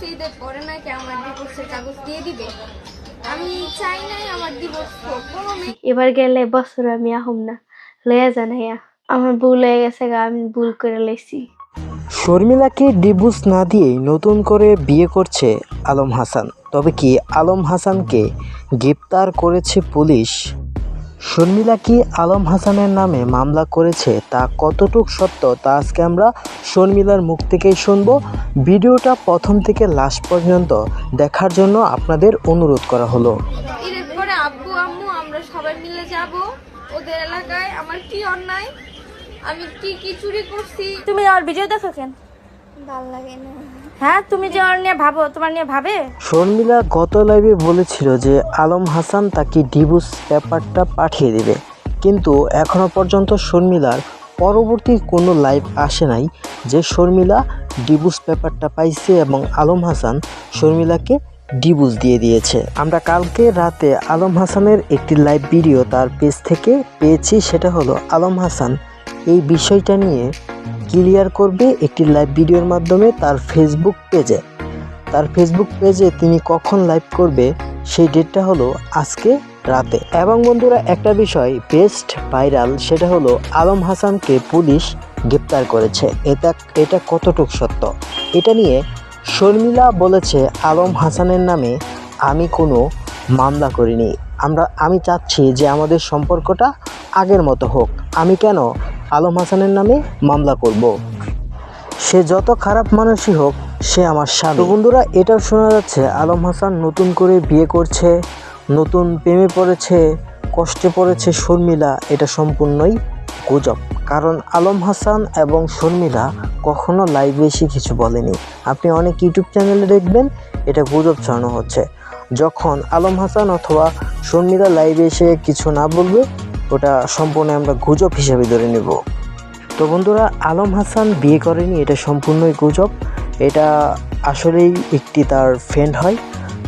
বলছে ঈদের পরে নাকি আমার ডিভোর্সের কাগজ দিয়ে দিবে? আমি চাই নাই আমার ডিভোর্স হোক কোনো মেয়ে এবার গেলে বছর আমি আহম না লইয়া জানাইয়া আমার ভুল হয়ে গেছে গা আমি ভুল করে লাইছি। শর্মিলাকে ডিভোর্স না দিয়েই নতুন করে বিয়ে করছে আলম হাসান? তবে কি আলম হাসানকে গ্রেপ্তার করেছে পুলিশ? শর্মিলা কি আলম হাসানের নামে মামলা করেছে তা কতটুক সত্য তা আজকে আমরা শর্মিলার মুখ থেকেই শুনব। ভিডিওটা প্রথম থেকে লাস্ট পর্যন্ত দেখার জন্য আপনাদের অনুরোধ করা হলো। ঈদের পরে আব্বু আম্মু আমরা সবাই মিলে যাব ওদের এলাকায়। আমার কি অন্যায়? আমি কি কি চুরি করছি? তুমি আর ভিডিও দেখো কেন? ভালো লাগে না। হ্যাঁ তুমি যে ওর নিয়ে ভাবো, তোমার নিয়ে ভাবে? শর্মিলা গত লাইভে বলেছিল যে আলম হাসান তাকে ডিভোর্স পেপারটা পাঠিয়ে দেবে। কিন্তু এখনও পর্যন্ত শর্মিলার পরবর্তী কোনো লাইভ আসে নাই যে শর্মিলা ডিভোর্স পেপারটা পাইছে এবং আলম হাসান শর্মিলাকে ডিভোর্স দিয়ে দিয়েছে। আমরা কালকে রাতে আলম হাসানের একটি লাইভ ভিডিও তার পেজ থেকে পেয়েছি, সেটা হলো আলম হাসান এই বিষয়টা নিয়ে ক্লিয়ার করবে একটি লাইভ ভিডিওর মাধ্যমে তার ফেসবুক পেজে তার ফেসবুক পেজে তিনি কখন লাইভ করবে, সেই ডেটটা হলো আজকে রাতে। এবং বন্ধুরা, একটা বিষয় বেস্ট ভাইরাল সেটা হলো আলম হাসানকে পুলিশ গ্রেপ্তার করেছে। এটা এটা কতটুক সত্য? এটা নিয়ে শর্মিলা বলেছে, আলম হাসানের নামে আমি কোনো মামলা করিনি। আমরা, আমি চাচ্ছি যে আমাদের সম্পর্কটা আগের মতো হোক। আমি কেন আলম হাসানের নামে মামলা করব। সে যত খারাপ মানুষই হোক, সে আমার স্বামী। বন্ধুরা, এটাও শোনা যাচ্ছে আলম হাসান নতুন করে বিয়ে করছে, নতুন প্রেমে পড়েছে, কষ্টে পড়েছে শর্মিলা, এটা সম্পূর্ণই গুজব। কারণ আলম হাসান এবং শর্মিলা কখনো লাইভে এসে কিছু বলেনি। আপনি অনেক ইউটিউব চ্যানেলে দেখবেন, এটা গুজব ছড়ানো হচ্ছে। যখন আলম হাসান অথবা শর্মিলা লাইভে এসে কিছু না বলবে ওটা সম্পূর্ণ আমরা গুজব হিসাবে ধরে নেব। তো বন্ধুরা, আলম হাসান বিয়ে করেনি, এটা সম্পূর্ণই গুজব। এটা আসলেই একটি তার ফ্রেন্ড হয়।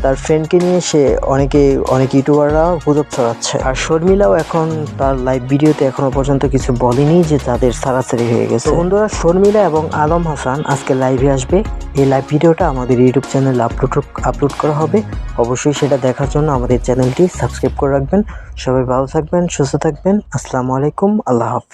তার ফ্রেন্ডকে নিয়ে সে অনেকে, অনেক ইউটিউবাররা গুজব ছড়াচ্ছে। আর শর্মিলাও এখন তার লাইভ ভিডিওতে এখনও পর্যন্ত কিছু বলেনি যে তাদের সারাসারি হয়ে গেছে। বন্ধুরা, শর্মিলা এবং আলম হাসান আজকে লাইভে আসবে। এই লাইভ ভিডিওটা আমাদের ইউটিউব চ্যানেলে আপলোড আপলোড করা হবে। অবশ্যই সেটা দেখার জন্য আমাদের চ্যানেলটি সাবস্ক্রাইব করে রাখবেন। সবাই ভালো থাকবেন, সুস্থ থাকবেন। আসসালামু আলাইকুম, আল্লাহ হাফেজ।